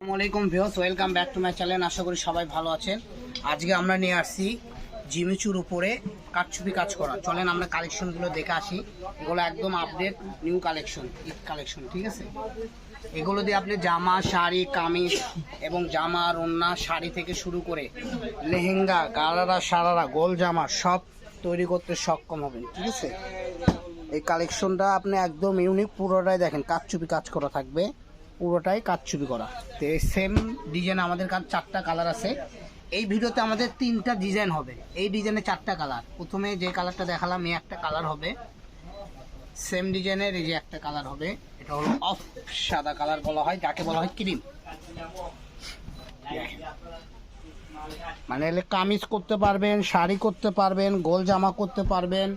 আসসালামু আলাইকুম views welcome back to my channel আশা করি সবাই ভালো আছেন। আজকে আমরা নিয়ে আসছি জিমিচুর উপরে কাঠছুপি কাজ করা। চলেন আমরা কালেকশনগুলো দেখে আসি। এগুলো একদম update new collection Eid collection ঠিক আছে? এগুলো দিয়ে আপনি জামা, শাড়ি, কামিজ এবং জামা ওড়না, শাড়ি থেকে শুরু করে লেহেঙ্গা, গালারা সারারা গোল জামা সব তৈরি করতে সক্ষম হবেন, ঠিক আছে? এই কালেকশনটা আপনি একদম ইউনিক পুরোটাই দেখেন। কাঠচুপি কাজ করা থাকবে। পুরোটাই কাঠচুপি করা। তো এই সেম ডিজাইন আমাদের কাছে চারটা কালার আছে। এই ভিডিওতে আমাদের তিনটা ডিজাইন হবে। এই ডিজাইনে চারটা কালার প্রথমে যে কালারটা দেখালাম, এই একটা কালার হবে। সেম ডিজাইনের এই যে একটা কালার হবে। এটা হলো অফ সাদা কালার বলা হয়, যাকে বলা হয় ক্রিম মানে এলে কামিজ করতে পারবেন, শাড়ি করতে পারবেন, গোল জামা করতে পারবেন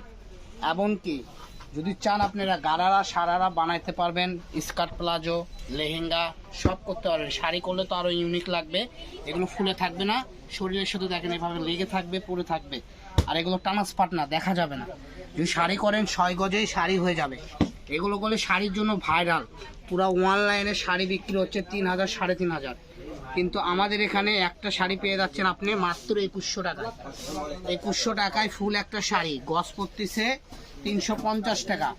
এমনকি যদি চান আপনারা গারারা সারারা বানাইতে পারবেন, স্কার্ট প্লাজো, লেহেঙ্গা, সব করতে পারবেন। শাড়ি করলে তো আরও ইউনিক লাগবে। এগুলো ফুলে থাকবে না, শরীরের সাথে দেখেন এভাবে লেগে থাকবে পরে থাকবে। আর এগুলো টানাস পাটনা দেখা যাবে না। যদি শাড়ি করেন, ছয় গজেই শাড়ি হয়ে যাবে। এগুলো করলে শাড়ির জন্য ভাইরাল পুরো অনলাইনে শাড়ি বিক্রি হচ্ছে তিন হাজার, সাড়ে তিন হাজার। কিন্তু আমাদের এখানে একটা শাড়ি পেয়ে যাচ্ছেন আপনি মাত্র একুশশো টাকায়। একুশশো টাকায় ফুল একটা শাড়ি, গস পড়তেছে তিনশো পঞ্চাশ টাকা।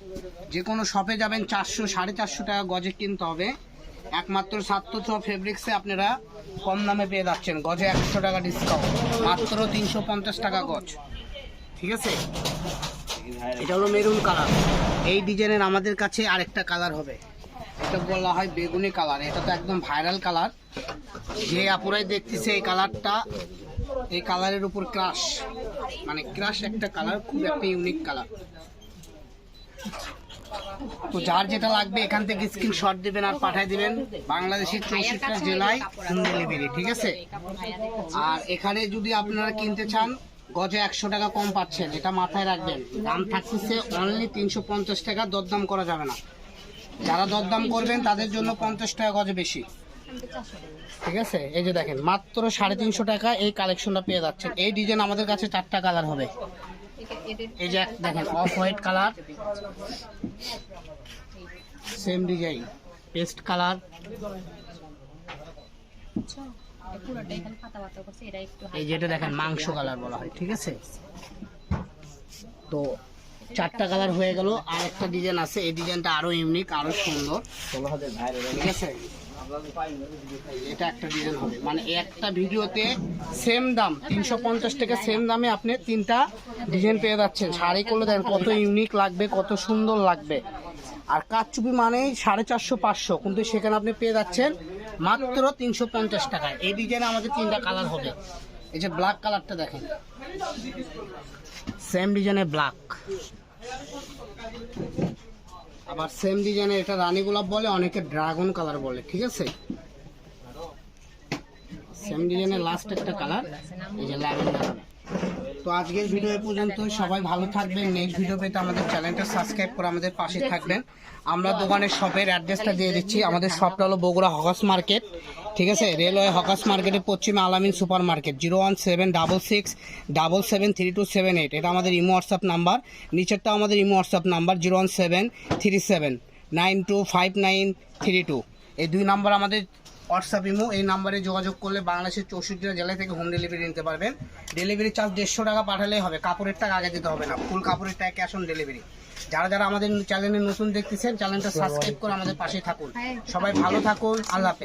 যে কোনো শপে যাবেন, চারশো, সাড়ে চারশো টাকা গজে কিনতে হবে। একমাত্র সাতশো ফেব্রিক্সে আপনারা কম দামে পেয়ে যাচ্ছেন, গজে একশো টাকা ডিসকাউন্ট মাত্র তিনশো পঞ্চাশ টাকা গজ। ঠিক আছে? এটা হলো মেরুন কালার। এই ডিজাইনের আমাদের কাছে আরেকটা কালার হবে। এটা বলা হয় বেগুনি কালার। এটা তো একদম ভাইরাল কালার। যে আপুরাই দেখতেছে এই কালারটা, এই কালারের উপর ক্রাশ মানে ক্রাশ একটা কালার, খুব একটা ইউনিক কালার। তো যার যেটা লাগবে এখান থেকে স্ক্রিনশট দিবেন আর পাঠিয়ে দিবেন। বাংলাদেশের চৌষট্টি জেলায় হোম ডেলিভারি ঠিক আছে? আর এখানে যদি আপনারা কিনতে চান গজে একশো টাকা কম পাচ্ছেন এটা মাথায় রাখবেন। দাম থাকতেছে অনলি তিনশো পঞ্চাশ টাকা, দরদাম করা যাবে না। যারা দরদাম করবেন, তাদের জন্য পঞ্চাশ টাকা গজে বেশি। ঠিক আছে? এই যে দেখেন, মাত্র সাড়ে তিনশো টাকা এই কালেকশনটা পেয়ে যাচ্ছেন। এই ডিজাইন আমাদের কাছে চারটা কালার হবে। এই যে দেখেন off white colour same design paste colour পুরোটা এখানে পাতা পাতা করছে এটা একটু এই যেটা দেখেন মাংস কালার বলা হয় ঠিক আছে? তো চারটা কালার হয়ে গেল আর একটা ডিজাইন আছে এই ডিজাইনটা আরও ইউনিক আরও সুন্দর। ঠিক আছে? এটা একটা ডিজাইন হবে। মানে একটা ভিডিওতে সেম দাম তিনশো পঞ্চাশ টাকা সেম দামে আপনি তিনটা ডিজাইন পেয়ে যাচ্ছেন। শাড়ি করলে দেখেন কত ইউনিক লাগবে কত সুন্দর লাগবে। আর কাঠচুপি মানেই সাড়ে চারশো, পাঁচশো। কিন্তু সেখানে আপনি পেয়ে যাচ্ছেন মাত্র তিনশো পঞ্চাশ টাকায় এই ডিজাইনে আমাদের তিনটা কালার হবে। এই যে ব্ল্যাক কালারটা দেখেন। সেম ডিজাইনে ব্ল্যাক আবার সেম ডিজাইনে এটা রানী গোলাপ বলে, অনেকে ড্রাগন কালার বলে, ঠিক আছে? সেম ডিজাইনের লাস্ট একটা কালার এই যে ল্যাভেন্ডার তো আজকের ভিডিও পর্যন্ত সবাই ভালো থাকবেন। নেক্সট ভিডিও পেতে আমাদের চ্যানেলটা সাবস্ক্রাইব করে আমাদের পাশে থাকবেন। আমরা দোকানের শপের অ্যাড্রেসটা দিয়ে দিচ্ছি। আমাদের শপটা হলো বগুড়া হকাস মার্কেট, ঠিক আছে? রেলওয়ে হকাস মার্কেটের পশ্চিমে Alamin super market, zero one seven double six double seven three two seven eight. এটা আমাদের ইমো হোয়াটসঅ্যাপ নাম্বার। নিচেরটা আমাদের imo WhatsApp number, zero one seven three seven nine two five nine three two. এই দুই number আমাদের WhatsApp imo এই নাম্বারে যোগাযোগ করলে বাংলাদেশের চৌষট্টিটা জেলায় থেকে হোম ডেলিভারি নিতে পারবেন। ডেলিভারি চার্জ দেড়শো টাকা পাঠালেই হবে কাপড়ের টাকা আগে দিতে হবে না ফুল কাপড়ের টাকা ক্যাশ অন ডেলিভারি যারা যারা আমাদের চ্যানেলে নতুন দেখতেছেন চ্যানেলটা সাবস্ক্রাইব করে আমাদের পাশে থাকুন। সবাই ভালো থাকুন আল্লাহ হাফেজ।